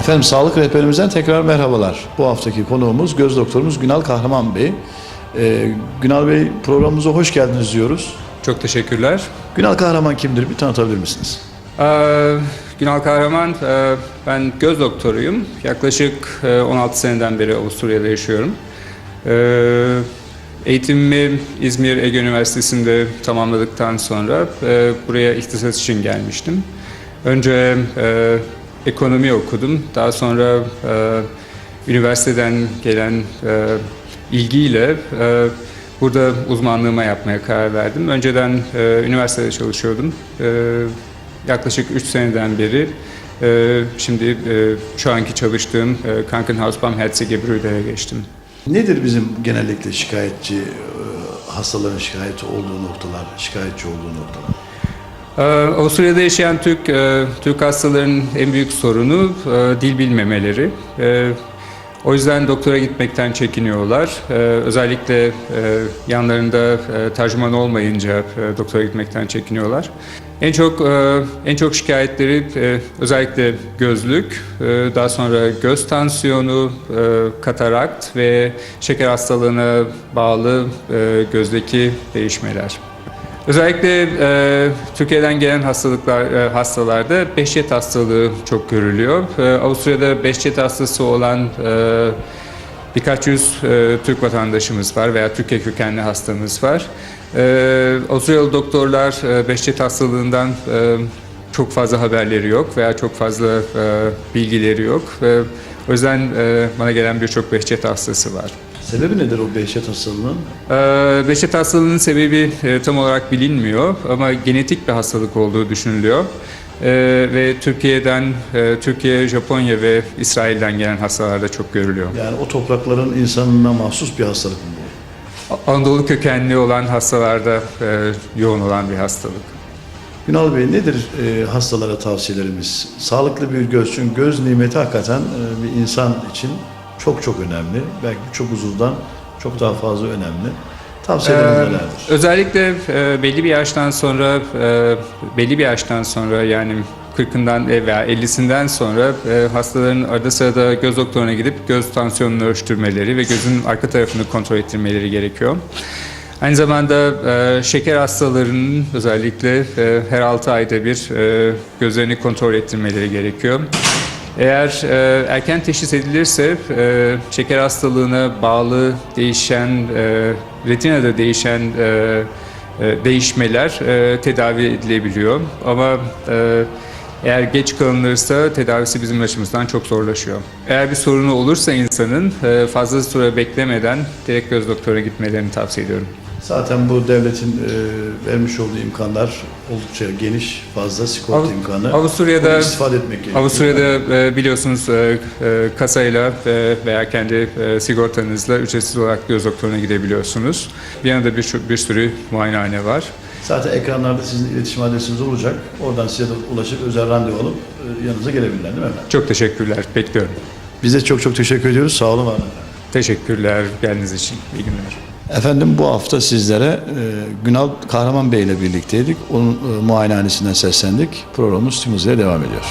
Efendim sağlık rehberimizden tekrar merhabalar. Bu haftaki konuğumuz göz doktorumuz Günal Kahraman Bey. Ee, Günal Bey programımıza hoş geldiniz diyoruz. Çok teşekkürler. Günal Kahraman kimdir bir tanıtabilir misiniz? Ee, Günal Kahraman, e, ben göz doktoruyum. Yaklaşık e, 16 seneden beri Avusturya'da yaşıyorum. Ee, eğitimimi İzmir Ege Üniversitesi'nde tamamladıktan sonra e, buraya ihtisas için gelmiştim. Önce e, ekonomi okudum. Daha sonra e, üniversiteden gelen e, ilgiyle e, burada uzmanlığıma yapmaya karar verdim. Önceden e, üniversitede çalışıyordum. E, yaklaşık 3 seneden beri e, şimdi e, şu anki çalıştığım e, Krankenhaus Barmherzige geçtim. Nedir bizim genellikle şikayetçi e, hastaların şikayeti olduğu noktalar, şikayetçi olduğu noktalar? Ee, Avusturya'da yaşayan Türk e, Türk hastaların en büyük sorunu e, dil bilmemeleri. E, o yüzden doktora gitmekten çekiniyorlar. Özellikle yanlarında tercüman olmayınca doktora gitmekten çekiniyorlar. En çok en çok şikayetleri özellikle gözlük, daha sonra göz tansiyonu, katarakt ve şeker hastalığına bağlı gözdeki değişmeler. Özellikle e, Türkiye'den gelen hastalıklar e, hastalarda Behçet hastalığı çok görülüyor. E, Avusturya'da Behçet hastası olan e, birkaç yüz e, Türk vatandaşımız var veya Türkiye kökenli hastamız var. E, Avusturyalı doktorlar e, Behçet hastalığından e, çok fazla haberleri yok veya çok fazla e, bilgileri yok. Ve o yüzden e, bana gelen birçok Behçet hastası var. Sebebi nedir o Behçet hastalığının? Ee, Behçet hastalığının sebebi e, tam olarak bilinmiyor ama genetik bir hastalık olduğu düşünülüyor. Ee, ve Türkiye'den, e, Türkiye, Japonya ve İsrail'den gelen hastalarda çok görülüyor. Yani o toprakların insanına mahsus bir hastalık mı bu? Anadolu kökenli olan hastalarda e, yoğun olan bir hastalık. Günal Bey nedir e, hastalara tavsiyelerimiz? Sağlıklı bir göz. Çünkü göz nimeti hakikaten e, bir insan için çok çok önemli. Belki birçok uzuvdan çok daha fazla önemli. Tavsiyeleriniz Ee, nelerdir? Özellikle e, belli bir yaştan sonra, e, belli bir yaştan sonra yani 40'ından veya 50'sinden sonra e, hastaların arada sırada göz doktoruna gidip göz tansiyonunu ölçtürmeleri ve gözün arka tarafını kontrol ettirmeleri gerekiyor. Aynı zamanda e, şeker hastalarının özellikle e, her 6 ayda bir e, gözlerini kontrol ettirmeleri gerekiyor. Eğer e, erken teşhis edilirse e, şeker hastalığına bağlı değişen, e, retinada değişen e, e, değişmeler e, tedavi edilebiliyor. Ama e, eğer geç kalınırsa tedavisi bizim açımızdan çok zorlaşıyor. Eğer bir sorunu olursa insanın e, fazla süre beklemeden direkt göz doktoruna gitmelerini tavsiye ediyorum. Zaten bu devletin e, vermiş olduğu imkanlar oldukça geniş, fazla sigorta Av- imkanı. Avusturya'da- Bunu istifade etmek gerekiyor. Avusturya'da e, biliyorsunuz e, e, kasayla e, veya kendi e, sigortanızla ücretsiz olarak göz doktoruna gidebiliyorsunuz. Viyana'da bir, bir sürü muayenehane var. Zaten ekranlarda sizin iletişim adresiniz olacak. Oradan size de ulaşıp özel randevu alıp e, yanınıza gelebilirler değil mi efendim? Çok teşekkürler. Bekliyorum. Biz de çok çok teşekkür ediyoruz. Sağ olun var olun. Teşekkürler geldiğiniz için. İyi günler. Efendim bu hafta sizlere e, Günal Kahraman Bey ile birlikteydik. Onun e, muayenehanesinden seslendik. Programımız tüm hızıyla devam ediyor.